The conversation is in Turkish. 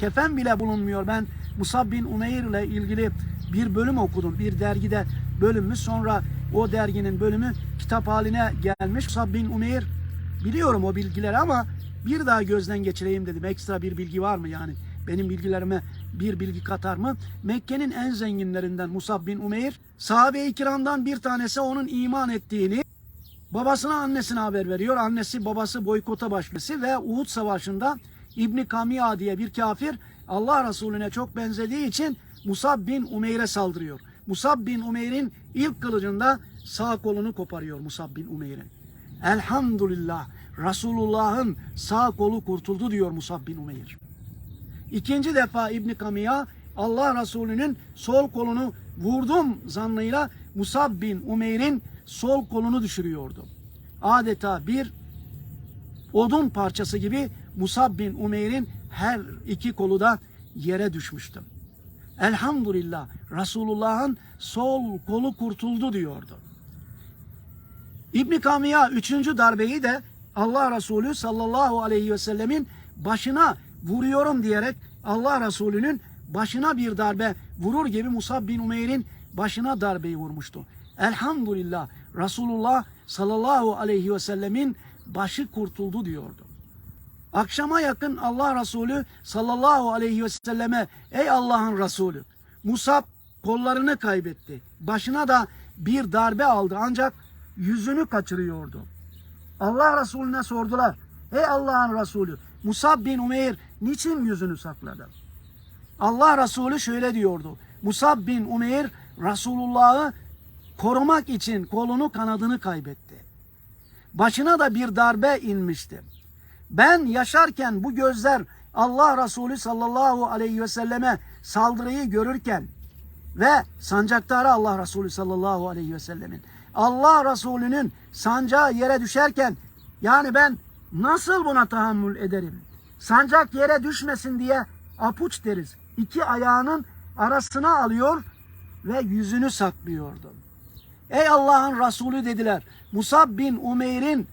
kefen bile bulunmuyor. Ben Musab bin Umeyr ile ilgili bir bölüm okudum. Bir dergide bölümü sonra o derginin bölümü kitap haline gelmiş. Musab bin Umeyr biliyorum o bilgileri ama bir daha gözden geçireyim dedim. Ekstra bir bilgi var mı yani? Benim bilgilerime bir bilgi katar mı? Mekke'nin en zenginlerinden Musab bin Umeyr, sahabe-i kiramdan bir tanesi onun iman ettiğini, babasına annesine haber veriyor. Annesi babası boykota başlası ve Uhud Savaşı'nda İbni Kamiya diye bir kafir Allah Resulüne çok benzediği için Musab bin Umeyr'e saldırıyor. Musab bin Umeyr'in ilk kılıcında sağ kolunu koparıyor Musab bin Umeyr'in. Elhamdülillah Resulullah'ın sağ kolu kurtuldu diyor Musab bin Umeyr. İkinci defa İbni Kamiya Allah Resulü'nün sol kolunu vurdum zannıyla Musab bin Umeyr'in sol kolunu düşürüyordu. Adeta bir odun parçası gibi Musab bin Umeyr'in her iki kolu da yere düşmüştü. Elhamdülillah Resulullah'ın sol kolu kurtuldu diyordu. İbn Kamiya üçüncü darbeyi de Allah Resulü sallallahu aleyhi ve sellemin başına vuruyorum diyerek Allah Resulü'nün başına bir darbe vurur gibi Musab bin Umeyr'in başına darbeyi vurmuştu. Elhamdülillah Resulullah sallallahu aleyhi ve sellemin başı kurtuldu diyordu. Akşama yakın Allah Resulü sallallahu aleyhi ve selleme ey Allah'ın Resulü Musab kollarını kaybetti. Başına da bir darbe aldı ancak yüzünü kaçırıyordu. Allah Resulüne sordular. Ey Allah'ın Resulü Musab bin Umeyr niçin yüzünü sakladı? Allah Resulü şöyle diyordu. Musab bin Umeyr Resulullah'ı korumak için kolunu kanadını kaybetti. Başına da bir darbe inmişti. Ben yaşarken bu gözler Allah Resulü sallallahu aleyhi ve selleme saldırıyı görürken ve sancaktarı Allah Resulü sallallahu aleyhi ve sellemin Allah Resulü'nün sancağı yere düşerken yani ben nasıl buna tahammül ederim? Sancak yere düşmesin diye apuç deriz. İki ayağının arasına alıyor ve yüzünü saklıyordu. Ey Allah'ın Resulü dediler. Musab bin Umeyr'in